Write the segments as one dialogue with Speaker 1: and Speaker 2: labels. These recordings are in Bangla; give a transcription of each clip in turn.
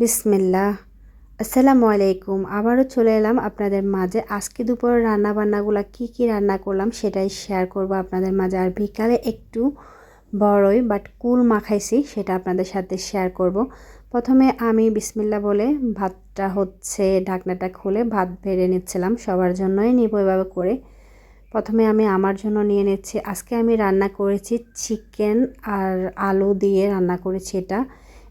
Speaker 1: বিসমিল্লাহ। আসসালামু আলাইকুম। আবারও চলে এলাম আপনাদের মাঝে। আজকে দুপুর রান্না বান্নাগুলো কি কি রান্না করলাম সেটাই শেয়ার করব আপনাদের মাঝে। আর বিকালে একটু বড়ই বাট কুল মাখাইছি সেটা আপনাদের সাথে শেয়ার করব। প্রথমে আমি বিসমিল্লা বলে ভাতটা হচ্ছে ঢাকনাটা খুলে ভাত বেড়ে নিচ্ছিলাম। সবার জন্যই নিব এভাবে করে। প্রথমে আমি আমার জন্য নিয়ে নিচ্ছি। আজকে আমি রান্না করেছি চিকেন আর আলু দিয়ে রান্না করেছি এটা।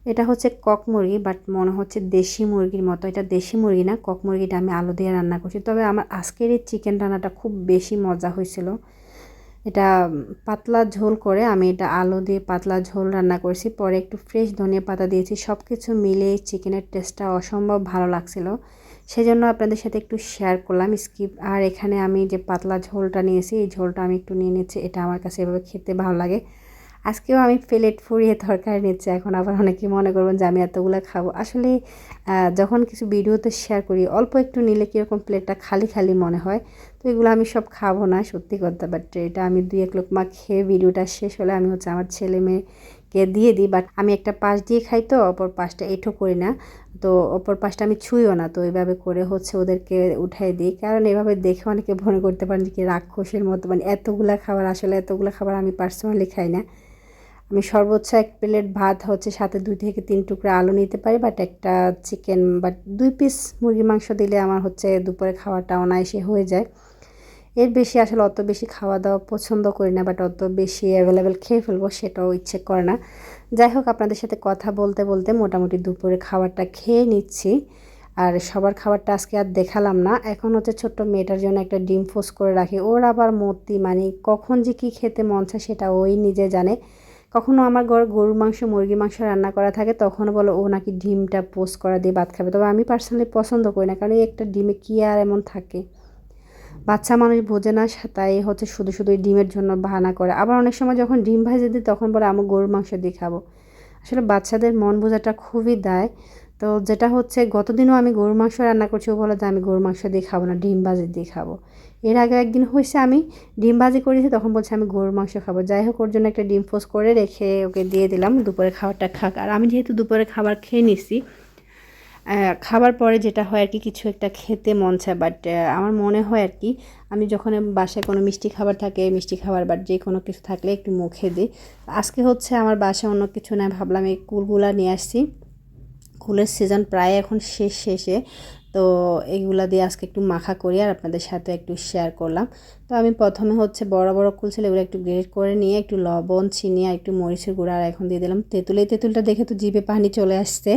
Speaker 1: এটা হচ্ছে কক মুরগি বাট মনে হচ্ছে দেশি মুরগির মতো। এটা দেশি মুরগি না, কক মুরগিটা আমি আলু দিয়ে রান্না করছি। তবে আমার আজকের এই চিকেন রান্নাটা খুব বেশি মজা হয়েছিল। এটা পাতলা ঝোল করে আমি এটা আলু দিয়ে পাতলা ঝোল রান্না করেছি। পরে একটু ফ্রেশ ধনিয়া পাতা দিয়েছি। সব কিছু মিলে চিকেনের টেস্টটা অসম্ভব ভালো লাগছিল। সেই জন্য আপনাদের সাথে একটু শেয়ার করলাম স্কিপ আর এখানে আমি যে পাতলা ঝোলটা নিয়েছি, এই ঝোলটা আমি একটু নিয়ে নিচ্ছি। এটা আমার কাছে এভাবে খেতে ভালো লাগে। আজকেও আমি প্লেট ফুরিয়ে তরকারি নিচ্ছি, এখন আবার অনেকে মনে করবেন যে আমি এতগুলো খাব। আসলে যখন কিছু ভিডিওতে শেয়ার করি, অল্প একটু নিলে কীরকম প্লেটটা খালি খালি মনে হয়, তো এগুলো আমি সব খাব না, সত্যি কথা। বাট এটা আমি দুই এক লোক মা খেয়ে ভিডিওটা শেষ হলে আমি হচ্ছে আমার ছেলে মেয়েকে দিয়ে দিই। বাট আমি একটা পাশ দিয়ে খাই তো, অপর পাশটা এঠো করি না, তো অপর পাশটা আমি ছুঁইও না, তো এইভাবে করে হচ্ছে ওদেরকে উঠাই দিই। কারণ এভাবে দেখে অনেকে মনে করতে পারেন যে কি রাক্ষসের মতো মানে এতগুলা খাবার, আসলে এতগুলো খাবার আমি পার্সোনালি খাই না। আমি সর্বোচ্চ এক প্লেট ভাত হচ্ছে সাথে দুই থেকে তিন টুকরা আলু নিতে পারি বাট একটা চিকেন বাট দুই পিস মুরগির মাংস দিলে আমার হচ্ছে দুপুরে খাওয়াটা অনায়াসে হয়ে যায়। এর বেশি আসলে অত বেশি খাওয়া দাওয়া পছন্দ করি না বাট অত বেশি অ্যাভেলেবেল খেয়ে ফেলব সেটাও ইচ্ছে করে না। যাই হোক, আপনাদের সাথে কথা বলতে বলতে মোটামুটি দুপুরে খাবারটা খেয়ে নিচ্ছি, আর সবার খাবারটা আজকে আর দেখালাম না। এখন হচ্ছে ছোট্ট মেয়েটার জন্য একটা ডিম ফোস করে রাখি, ওর আবার মতি মানে কখন যে কী খেতে মন চায় সেটা ওই নিজে জানে। কখনো আমার ঘর গরুর মাংস মুরগি মাংস রান্না করা থাকে, তখন বলো, ও নাকি ডিমটা পোস্ট করা দিয়ে ভাত খাবে। তবে আমি পার্সোনালি পছন্দ করি না, কারণ এই একটা ডিমে কী আর এমন থাকে? বাচ্চা মানুষ বোঝে না তাই হচ্ছে শুধু শুধু ডিমের জন্য বাহানা করে। আবার অনেক সময় যখন ডিম ভাজে দিই, তখন বলে, আমি গরুর মাংস দিয়ে খাব। আসলে বাচ্চাদের মন বোঝাটা খুবই দায়। তো যেটা হচ্ছে গতদিনও আমি গরুর মাংস রান্না করছি, ও বলে যে আমি গরুর মাংস দিয়ে খাব না, ডিম ভাজি দিয়ে খাব। এর আগে একদিন হয়েছে আমি ডিম ভাজি করেছি, তখন বলছে আমি গরুর মাংস খাব। যাই হোক, ওর জন্য একটা ডিম ফোস করে রেখে ওকে দিয়ে দিলাম দুপুরে খাবারটা খাক। আর আমি যেহেতু দুপুরে খাবার খেয়ে নিছি খাবার পরে যেটা হয় আর কি, কিছু একটা খেতে মন চায় বাট আমার মনে হয় আর কি, আমি যখন বাসায় কোনো মিষ্টি খাবার থাকে, মিষ্টি খাবার বাট যে কোনো কিছু থাকলে একটু মুখে দিই। আজকে হচ্ছে আমার বাসায় অন্য কিছু না ভাবলাম এই কুলগুলা নিয়ে আসছি। কুলের সিজন প্রায় এখন শেষ, শেষে। তো এইগুলা দিয়ে আজকে একটু মাখা করি আর আপনাদের সাথে একটু শেয়ার করলাম। তো আমি প্রথমে হচ্ছে বড় বড় কুল ছিল এগুলো একটু গ্রেড করে নিয়ে একটু লবণ, চিনি আর একটু মরিচের গুঁড়া আর এখন দিয়ে দিলাম তেঁতুল। এই তেঁতুলটা দেখে তো জিভে পানি চলে আসছে।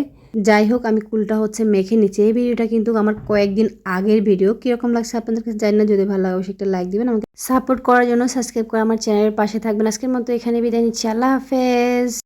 Speaker 1: যাই হোক, আমি কুলটা হচ্ছে মেখে নিচ্ছি। এই ভিডিওটা কিন্তু আমার কয়েকদিন আগের ভিডিও। কীরকম লাগছে আপনাদের কাছে জানি না, যদি ভালো লাগে অবশ্যই একটা লাইক দিবেন। আমাকে সাপোর্ট করার জন্য সাবস্ক্রাইব করে আমার চ্যানেলের পাশে থাকবেন। আজকের মতো এখানে বিদায় নিচ্ছি। আল্লাহ হাফেজ।